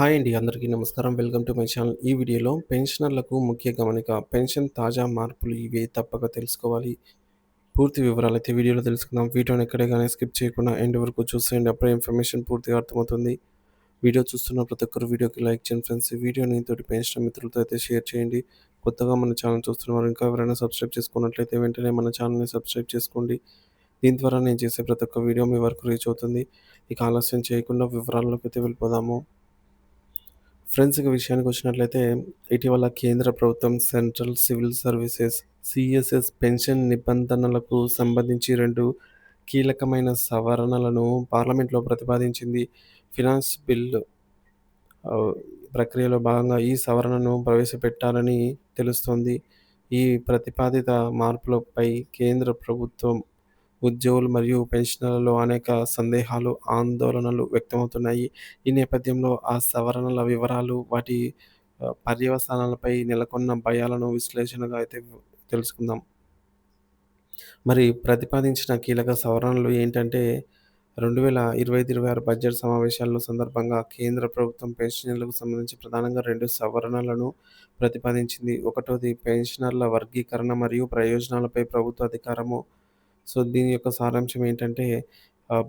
Hi అండి. అందరికీ నమస్కారం. Welcome to my channel. ఈ వీడియోలో పెన్షనర్లకు ముఖ్య గమనిక పెన్షన్ తాజా మార్పులు ఇవే తప్పక తెలుసుకోవాలి. పూర్తి వివరాలు అయితే వీడియోలో తెలుసుకుందాం. వీడియోని ఎక్కడే కానీ స్కిప్ చేయకుండా ఎండ్ వరకు చూసేయండి. అప్పుడే ఇన్ఫర్మేషన్ పూర్తిగా అర్థమవుతుంది. వీడియో చూస్తున్న ప్రతి ఒక్కరు వీడియోకి లైక్ చేయండి ఫ్రెండ్స్. వీడియోని తోటి పెన్షన్ మిత్రులతో అయితే షేర్ చేయండి. కొత్తగా మన ఛానల్ చూస్తున్నవారు ఇంకా ఎవరైనా సబ్స్క్రైబ్ చేసుకున్నట్లయితే వెంటనే మన ఛానల్ని సబ్స్క్రైబ్ చేసుకోండి. దీని ద్వారా నేను చేసే ప్రతి ఒక్క వీడియో మీ వరకు రీచ్ అవుతుంది. ఇక ఆలస్యం చేయకుండా వివరాల్లోకి అయితే వెళ్ళిపోదాము. ఫ్రెండ్స్ ఇక విషయానికి వచ్చినట్లయితే ఇటీవల కేంద్ర ప్రభుత్వం central civil services CSS pension నిబంధనలకు సంబంధించి రెండు కీలకమైన సవరణలను పార్లమెంట్లో ప్రతిపాదించింది. ఫినాన్స్ బిల్లు ప్రక్రియలో భాగంగా ఈ సవరణను ప్రవేశపెట్టాలని తెలుస్తోంది. ఈ ప్రతిపాదిత మార్పులపై కేంద్ర ప్రభుత్వం ఉద్యోగులు మరియు పెన్షనర్లలో అనేక సందేహాలు ఆందోళనలు వ్యక్తమవుతున్నాయి. ఈ నేపథ్యంలో ఆ సవరణల వివరాలు వాటి పర్యవసానాలపై నెలకొన్న భయాలను విశ్లేషణగా అయితే తెలుసుకుందాం. మరి ప్రతిపాదించిన కీలక సవరణలు ఏంటంటే రెండు వేల ఇరవై ఐదు ఇరవై ఆరు బడ్జెట్ సమావేశాల్లో సందర్భంగా కేంద్ర ప్రభుత్వం పెన్షనర్లకు సంబంధించి ప్రధానంగా రెండు సవరణలను ప్రతిపాదించింది. ఒకటోది పెన్షనర్ల వర్గీకరణ మరియు ప్రయోజనాలపై ప్రభుత్వ అధికారము సో దీని యొక్క సారాంశం ఏంటంటే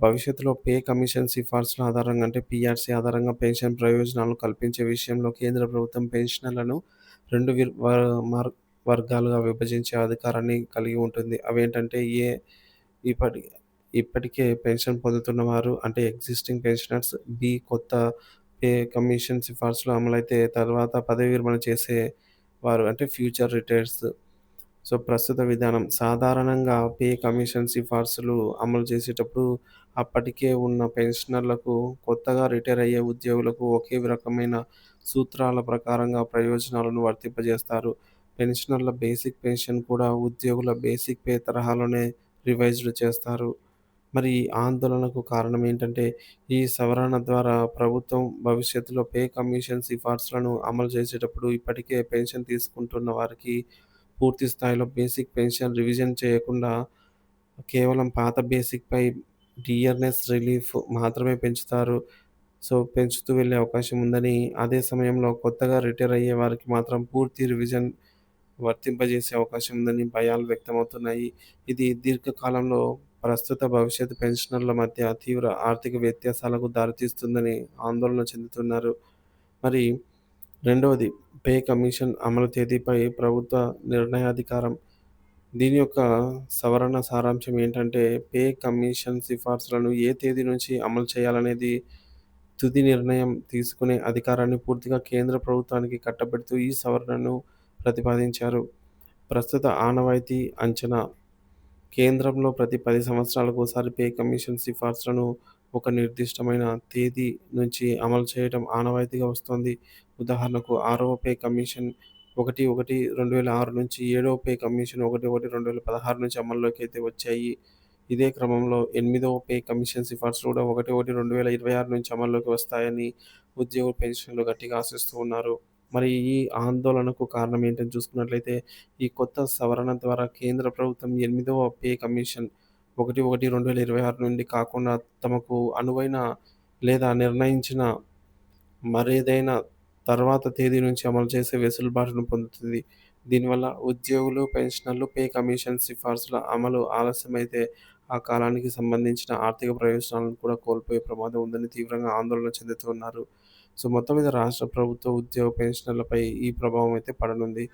భవిష్యత్తులో పే కమిషన్ సిఫార్సుల ఆధారంగా అంటే పిఆర్సీ ఆధారంగా పెన్షన్ ప్రయోజనాలు కల్పించే విషయంలో కేంద్ర ప్రభుత్వం పెన్షనర్లను రెండు విర్- వర్- వర్గాలుగా విభజించే అధికారాన్ని కలిగి ఉంటుంది. అవేంటంటే ఏ ఇప్పటి ఇప్పటికే పెన్షన్ పొందుతున్న వారు అంటే ఎగ్జిస్టింగ్ పెన్షనర్స్ బి కొత్త పే కమిషన్ సిఫార్సులు అమలైతే తర్వాత పదవి విరమణ చేసే వారు అంటే ఫ్యూచర్ రిటైర్స్ సో ప్రస్తుత విధానం. సాధారణంగా పే కమిషన్ సిఫార్సులు అమలు చేసేటప్పుడు అప్పటికే ఉన్న పెన్షనర్లకు కొత్తగా రిటైర్ అయ్యే ఉద్యోగులకు ఒకే రకమైన సూత్రాల ప్రకారంగా ప్రయోజనాలను వర్తింపజేస్తారు. పెన్షనర్ల బేసిక్ పెన్షన్ కూడా ఉద్యోగుల బేసిక్ పే తరహాలోనే రివైజ్డ్ చేస్తారు. మరి ఆందోళనకు కారణం ఏంటంటే ఈ సవరణ ద్వారా ప్రభుత్వం భవిష్యత్తులో పే కమిషన్ సిఫార్సులను అమలు చేసేటప్పుడు ఇప్పటికే పెన్షన్ తీసుకుంటున్న వారికి పూర్తి స్థాయిలో బేసిక్ పెన్షన్ రివిజన్ చేయకుండా కేవలం పాత బేసిక్పై డియర్నెస్ రిలీఫ్ మాత్రమే పెంచుతారు. సో పెంచుతూ వెళ్ళే అవకాశం ఉందని అదే సమయంలో కొత్తగా రిటైర్ అయ్యే వారికి మాత్రం పూర్తి రివిజన్ వర్తింపజేసే అవకాశం ఉందని భయాలు వ్యక్తమవుతున్నాయి. ఇది దీర్ఘకాలంలో ప్రస్తుత భవిష్యత్ పెన్షనర్ల మధ్య తీవ్ర ఆర్థిక వ్యత్యాసాలకు దారితీస్తుందని ఆందోళన చెందుతున్నారు. మరి రెండవది పే కమిషన్ అమలు తేదీపై ప్రభుత్వ నిర్ణయాధికారం. దీని యొక్క సవరణ సారాంశం ఏంటంటే పే కమిషన్ సిఫార్సులను ఏ తేదీ నుంచి అమలు చేయాలనేది తుది నిర్ణయం తీసుకునే అధికారాన్ని పూర్తిగా కేంద్ర ప్రభుత్వానికి కట్టబెడుతూ ఈ సవరణను ప్రతిపాదించారు. ప్రస్తుత ఆనవాయితీ అంచనా కేంద్రంలో ప్రతి పది సంవత్సరాలకు ఒకసారి పే కమిషన్ సిఫార్సులను ఒక నిర్దిష్టమైన తేదీ నుంచి అమలు చేయడం ఆనవాయితీగా వస్తోంది. ఉదాహరణకు ఆరవ పే కమిషన్ ఒకటి ఒకటి రెండు వేల ఆరు నుంచి ఏడవ పే కమిషన్ ఒకటి ఒకటి రెండు వేల పదహారు నుంచి అమల్లోకి అయితే వచ్చాయి. ఇదే క్రమంలో ఎనిమిదవ పే కమిషన్ సిఫార్సులు కూడా ఒకటి ఒకటి రెండు వేల ఇరవై ఆరు నుంచి అమల్లోకి వస్తాయని ఉద్యోగ పెన్షన్లు గట్టిగా ఆశిస్తూ ఉన్నారు. మరి ఈ ఆందోళనకు కారణం ఏంటని చూసుకున్నట్లయితే ఈ కొత్త సవరణ ద్వారా కేంద్ర ప్రభుత్వం ఎనిమిదవ పే కమిషన్ ఒకటి ఒకటి రెండు వేల ఇరవై ఆరు నుండి కాకుండా తమకు అనువైన లేదా నిర్ణయించిన మరేదైనా తర్వాత తేదీ నుంచి అమలు చేసే వెసులుబాటును పొందుతుంది. దీనివల్ల ఉద్యోగులు పెన్షనర్లు పే కమిషన్ సిఫార్సుల అమలు ఆలస్యమైతే ఆ కాలానికి సంబంధించిన ఆర్థిక ప్రయోజనాలను కూడా కోల్పోయే ప్రమాదం ఉందని తీవ్రంగా ఆందోళన చెందుతున్నారు. సో మొత్తం మీద రాష్ట్ర ప్రభుత్వ ఉద్యోగ పెన్షనర్లపై ఈ ప్రభావం అయితే పడనుంది.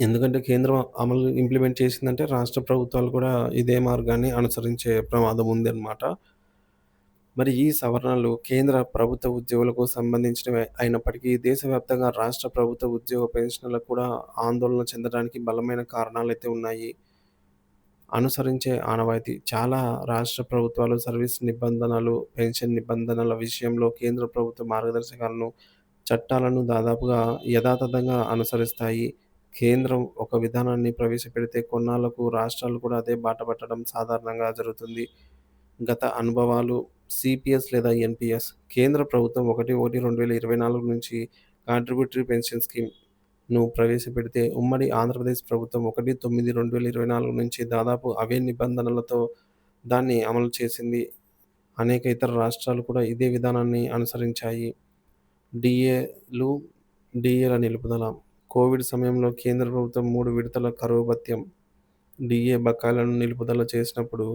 ఎందుకంటే కేంద్రం అమలు ఇంప్లిమెంట్ చేసిందంటే రాష్ట్ర ప్రభుత్వాలు కూడా ఇదే మార్గాన్ని అనుసరించే ప్రమాదం ఉందన్నమాట. మరి ఈ సవరణలు కేంద్ర ప్రభుత్వ ఉద్యోగులకు సంబంధించినవి అయినప్పటికీ దేశవ్యాప్తంగా రాష్ట్ర ప్రభుత్వ ఉద్యోగ పెన్షన్లకు కూడా ఆందోళన చెందడానికి బలమైన కారణాలు అయితే ఉన్నాయి. అనుసరించే ఆనవాయితీ. చాలా రాష్ట్ర ప్రభుత్వాలు సర్వీస్ నిబంధనలు పెన్షన్ నిబంధనల విషయంలో కేంద్ర ప్రభుత్వ మార్గదర్శకాలను చట్టాలను దాదాపుగా యథాతథంగా అనుసరిస్తాయి. కేంద్రం ఒక విధానాన్ని ప్రవేశపెడితే కొన్నాళ్ళకు రాష్ట్రాలు కూడా అదే బాట పట్టడం సాధారణంగా జరుగుతుంది. గత అనుభవాలు సిపిఎస్ లేదా ఎన్పిఎస్. కేంద్ర ప్రభుత్వం ఒకటి ఒకటి రెండు వేల ఇరవై నాలుగు నుంచి కాంట్రిబ్యూటరీ పెన్షన్ స్కీమ్ ను ప్రవేశపెడితే ఉమ్మడి ఆంధ్రప్రదేశ్ ప్రభుత్వం ఒకటి తొమ్మిది రెండు వేల ఇరవై నాలుగు నుంచి దాదాపు అవే నిబంధనలతో దాన్ని అమలు చేసింది అనేక ఇతర రాష్ట్రాలు కూడా ఇదే విధానాన్ని అనుసరించాయి. డీఏలు, డీఏల నిలుపుదల కోవిడ్ సమయంలో కేంద్ర ప్రభుత్వం మూడు విడతల కరువు భత్యం, డీఏ బకాయిలను నిలుపుదల చేసినప్పుడు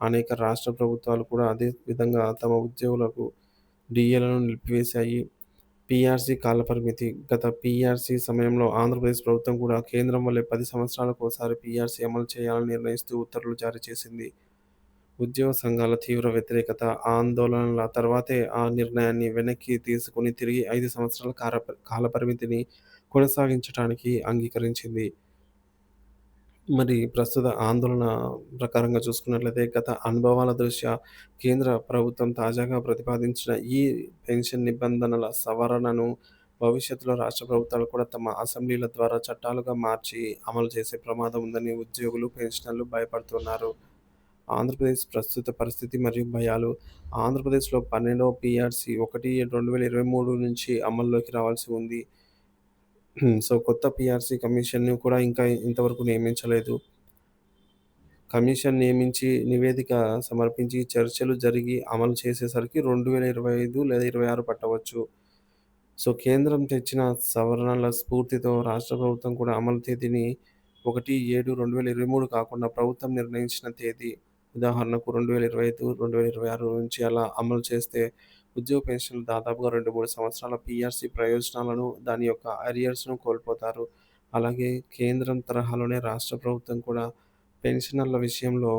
అనేక రాష్ట్ర ప్రభుత్వాలు కూడా అదే విధంగా తమ ఉద్యోగులకు డీఏలను నిలిపివేశాయి. పీఆర్సీ కాలపరిమితి గత పీఆర్సీ సమయంలో ఆంధ్రప్రదేశ్ ప్రభుత్వం కూడా కేంద్రం వల్లే పది సంవత్సరాలకు ఒకసారి పీఆర్సీ అమలు చేయాలని నిర్ణయిస్తూ ఉత్తర్వులు జారీ చేసింది. ఉద్యోగ సంఘాల తీవ్ర వ్యతిరేకత, ఆందోళనల తర్వాతే ఆ నిర్ణయాన్ని వెనక్కి తీసుకుని తిరిగి ఐదు సంవత్సరాల కాల కాలపరిమితిని కొనసాగించటానికి అంగీకరించింది. మరి ప్రస్తుత ఆందోళన ప్రకారంగా చూసుకున్నట్లయితే గత అనుభవాల దృష్ట్యా కేంద్ర ప్రభుత్వం తాజాగా ప్రతిపాదించిన ఈ పెన్షన్ నిబంధనల సవరణను భవిష్యత్తులో రాష్ట్ర ప్రభుత్వాలు కూడా తమ అసెంబ్లీల ద్వారా చట్టాలుగా మార్చి అమలు చేసే ప్రమాదం ఉందని ఉద్యోగులు, పెన్షనర్లు భయపడుతున్నారు. ఆంధ్రప్రదేశ్ ప్రస్తుత పరిస్థితి మరియు భయాలు ఆంధ్రప్రదేశ్లో పన్నెండవ పిఆర్సీ ఒకటి రెండు వేల ఇరవై మూడు నుంచి అమల్లోకి రావాల్సి ఉంది. Hmm, సో, కొత్త పిఆర్సీ కమిషన్‌ని కూడా ఇంకా ఇంతవరకు నియమించలేదు. కమిషన్ నియమించి, నివేదిక సమర్పించి, చర్చలు జరిగి అమలు చేసేసరికి రెండు వేల ఇరవై ఐదు లేదా ఇరవై ఆరు పట్టవచ్చు. సో, కేంద్రం తెచ్చిన సవరణల స్ఫూర్తితో రాష్ట్ర ప్రభుత్వం కూడా అమలు తేదీని ఒకటి ఏడు రెండు వేల ఇరవై మూడు కాకుండా ప్రభుత్వం నిర్ణయించిన తేదీ ఉదాహరణకు రెండు వేల ఇరవై ఐదు, రెండు వేల ఇరవై ఆరు నుంచి అలా అమలు చేస్తే ఉద్యోగ పెన్షన్లు దాదాపుగా రెండు మూడు సంవత్సరాల పీఆర్సీ ప్రయోజనాలను, దాని యొక్క అరియర్స్‌ను కోల్పోతారు. అలాగే కేంద్రం తరహాలోనే రాష్ట్ర ప్రభుత్వం కూడా పెన్షనర్ల విషయంలో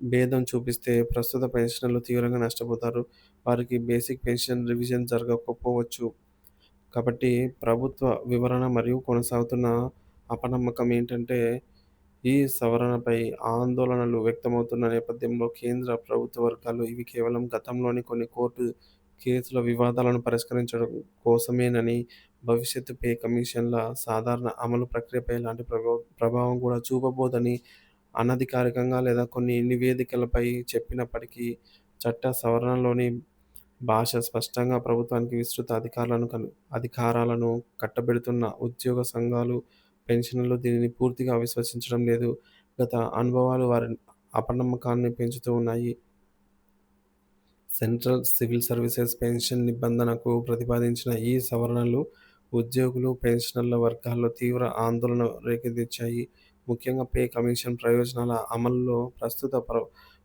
భేదం చూపిస్తే ప్రస్తుత పెన్షనర్లు తీవ్రంగా నష్టపోతారు. వారికి బేసిక్ పెన్షన్ రివిజన్ జరగకపోవచ్చు. కాబట్టి ప్రభుత్వ వివరణ మరియు కొనసాగుతున్న అపనమ్మకం ఏంటంటే ఈ సవరణపై ఆందోళనలు వ్యక్తమవుతున్న నేపథ్యంలో కేంద్ర ప్రభుత్వ వర్గాలు ఇవి కేవలం గతంలోని కొన్ని కోర్టు కేసుల వివాదాలను పరిష్కరించడం కోసమేనని, భవిష్యత్తు పే కమిషన్ల సాధారణ అమలు ప్రక్రియపై ఎలాంటి ప్రభావ ప్రభావం కూడా చూపబోదని అనధికారికంగా లేదా కొన్ని నివేదికలపై చెప్పినప్పటికీ చట్ట సవరణలోని భాష స్పష్టంగా ప్రభుత్వానికి విస్తృత అధికారాలను కను అధికారాలను కట్టబెడుతున్న ఉద్యోగ సంఘాలు, పెన్షన్లు దీనిని పూర్తిగా విశ్వసించడం లేదు. గత అనుభవాలు వారి అపనమ్మకాన్ని పెంచుతూ ఉన్నాయి. సెంట్రల్ సివిల్ సర్వీసెస్ పెన్షన్ నిబంధనకు ప్రతిపాదించిన ఈ సవరణలు ఉద్యోగులు, పెన్షనర్ల వర్గాల్లో తీవ్ర ఆందోళన రేకెత్తించాయి. ముఖ్యంగా పే కమిషన్ ప్రయోజనాల అమలులో ప్రస్తుత, ప్ర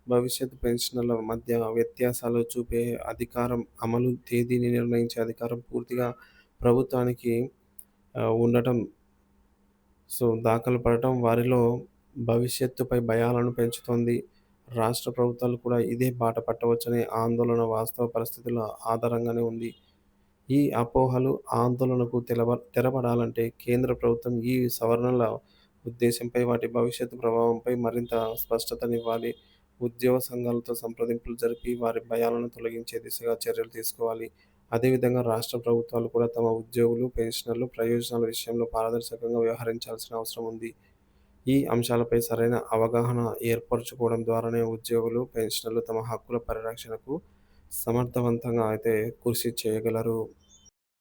భవిష్యత్తు పెన్షనర్ల మధ్య వ్యత్యాసాలు చూపే అధికారం, అమలు తేదీని నిర్ణయించే అధికారం పూర్తిగా ప్రభుత్వానికి ఉండటం సో, దాఖలు పడటం వారిలో భవిష్యత్తుపై భయాలను పెంచుతోంది. రాష్ట్ర ప్రభుత్వాలు కూడా ఇదే బాట పట్టవచ్చనే ఆందోళన వాస్తవ పరిస్థితుల ఆధారంగానే ఉంది. ఈ అపోహలు, ఆందోళనకు తెలబ తెరపడాలంటే కేంద్ర ప్రభుత్వం ఈ సవరణల ఉద్దేశంపై, వాటి భవిష్యత్తు ప్రభావంపై మరింత స్పష్టతనివ్వాలి. ఉద్యోగ సంఘాలతో సంప్రదింపులు జరిపి వారి భయాలను తొలగించే దిశగా చర్యలు తీసుకోవాలి. అదేవిధంగా రాష్ట్ర ప్రభుత్వాలు కూడా తమ ఉద్యోగులు, పెన్షనర్లు ప్రయోజనాల విషయంలో పారదర్శకంగా వ్యవహరించాల్సిన అవసరం ఉంది. ఈ అంశాలపై సరైన అవగాహన ఏర్పరచుకోవడం ద్వారానే ఉద్యోగులు, పెన్షనర్లు తమ హక్కుల పరిరక్షణకు సమర్థవంతంగా అయితే కృషి చేయగలరు.